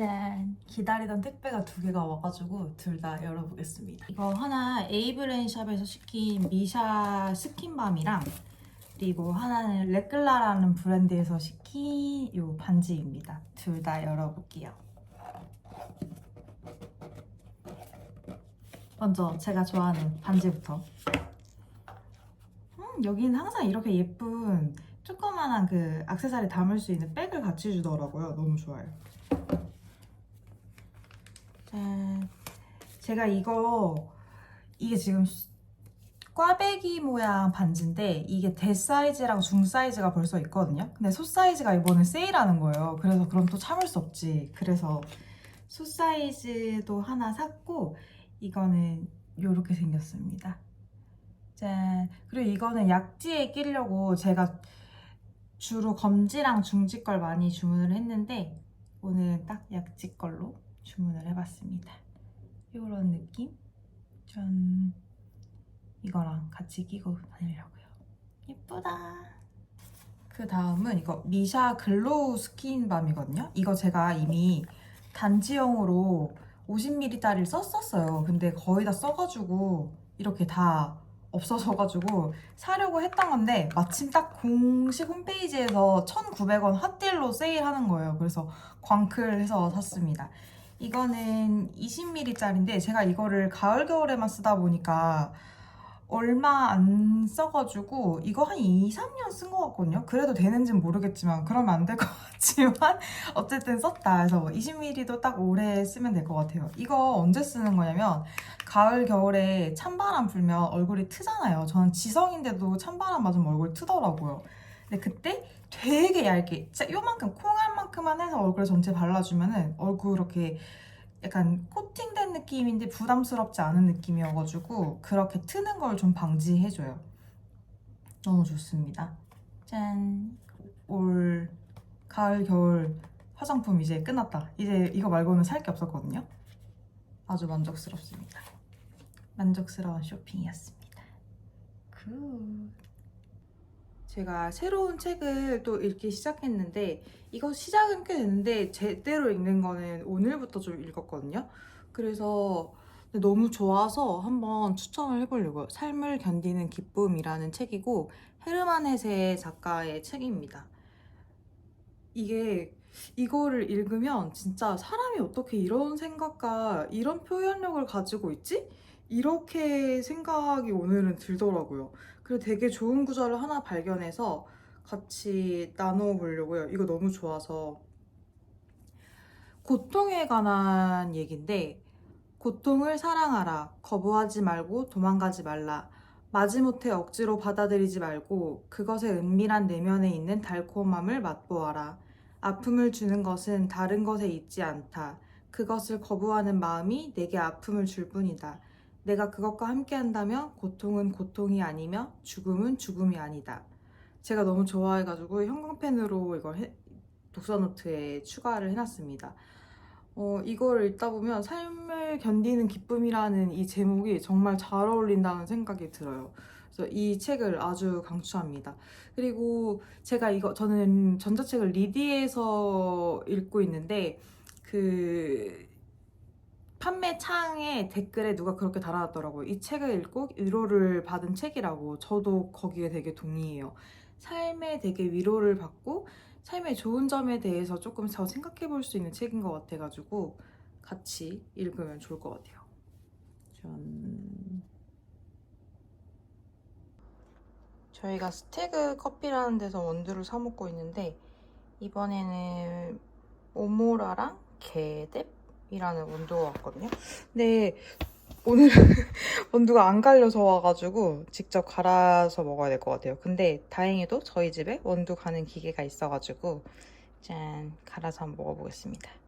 짠! 기다리던 택배가 두 개가 와가지고 둘 다 열어보겠습니다. 이거 하나 에이브렌샵에서 시킨 미샤 스킨밤이랑 그리고 하나는 레클라라는 브랜드에서 시킨 이 반지입니다. 둘 다 열어볼게요. 먼저 제가 좋아하는 반지부터. 음, 여기는 항상 이렇게 예쁜 조그만한 그 액세서리 담을 수 있는 백을 같이 주더라고요. 너무 좋아요. 짠. 제가 이거 이게 지금 수- 꽈배기 모양 반지인데 이게 대 사이즈랑 중 사이즈가 벌써 있거든요. 근데 소 사이즈가 이번에 세일하는 거예요. 그래서 그럼 또 참을 수 없지. 그래서 소 사이즈도 하나 샀고 이거는 이렇게 생겼습니다. 짠. 그리고 이거는 약지에 끼려고 제가 주로 검지랑 중지 걸 많이 주문을 했는데 오늘은 딱 약지 걸로 주문을 해봤습니다. 이런 느낌? 짠. 이거랑 같이 끼고 다니려고요. 예쁘다. 그 다음은 이거 미샤 글로우 스킨밤이거든요. 이거 제가 이미 단지용으로 50ml짜리를 썼었어요. 근데 거의 다 써가지고 이렇게 다 없어져가지고 사려고 했던 건데 마침 딱 공식 홈페이지에서 1,900원 핫딜로 세일하는 거예요. 그래서 광클 해서 샀습니다. 이거는 20ml짜리인데 제가 이거를 가을 겨울에만 쓰다 보니까 얼마 안 써가지고 이거 한 2, 3년 쓴 것 같거든요. 그래도 되는지는 모르겠지만 그러면 안 될 것 같지만 어쨌든 썼다. 그래서 20ml도 딱 오래 쓰면 될 것 같아요. 이거 언제 쓰는 거냐면 가을 겨울에 찬바람 불면 얼굴이 트잖아요. 저는 지성인데도 찬바람 맞으면 얼굴 트더라고요. 근데 그때 되게 얇게 진짜 요만큼 콩알만큼만 해서 얼굴 전체 발라주면은 얼굴 이렇게 약간 코팅된 느낌인데 부담스럽지 않은 느낌이어가지고 그렇게 트는 걸 좀 방지해줘요. 너무 좋습니다. 짠. 올 가을 겨울 화장품 이제 끝났다. 이제 이거 말고는 살 게 없었거든요. 아주 만족스럽습니다. 만족스러운 쇼핑이었습니다. 굿. 제가 새로운 책을 또 읽기 시작했는데 이거 시작은 꽤 됐는데 제대로 읽는 거는 오늘부터 좀 읽었거든요. 그래서 너무 좋아서 한번 추천을 해보려고요. 삶을 견디는 기쁨이라는 책이고 헤르만 헤세 작가의 책입니다. 이게 이거를 읽으면 진짜 사람이 어떻게 이런 생각과 이런 표현력을 가지고 있지? 이렇게 생각이 오늘은 들더라고요. 그리고 되게 좋은 구절을 하나 발견해서 같이 나눠보려고요. 이거 너무 좋아서. 고통에 관한 얘기인데, 고통을 사랑하라. 거부하지 말고 도망가지 말라. 마지못해 억지로 받아들이지 말고 그것의 은밀한 내면에 있는 달콤함을 맛보아라. 아픔을 주는 것은 다른 것에 있지 않다. 그것을 거부하는 마음이 내게 아픔을 줄 뿐이다. 내가 그것과 함께 한다면 고통은 고통이 아니며 죽음은 죽음이 아니다. 제가 너무 좋아해가지고 형광펜으로 이걸 해- 독서노트에 추가를 해놨습니다. 어, 이걸 읽다 보면 삶을 견디는 기쁨이라는 이 제목이 정말 잘 어울린다는 생각이 들어요. 그래서 이 책을 아주 강추합니다. 그리고 제가 이거 저는 전자책을 리디에서 읽고 있는데 그 판매 창에 댓글에 누가 그렇게 달아놨더라고요. 이 책을 읽고 위로를 받은 책이라고. 저도 거기에 되게 동의해요. 삶에 되게 위로를 받고 삶의 좋은 점에 대해서 조금 더 생각해 볼 수 있는 책인 것 같아가지고 같이 읽으면 좋을 것 같아요. 전 저희가 스테그 커피라는 데서 원두를 사 먹고 있는데 이번에는 오모라랑 게뎁 이라는 원두가 왔거든요. 근데 오늘 원두가 안 갈려서 와가지고 직접 갈아서 먹어야 될 것 같아요. 근데 다행히도 저희 집에 원두 가는 기계가 있어가지고 짠 갈아서 한번 먹어보겠습니다.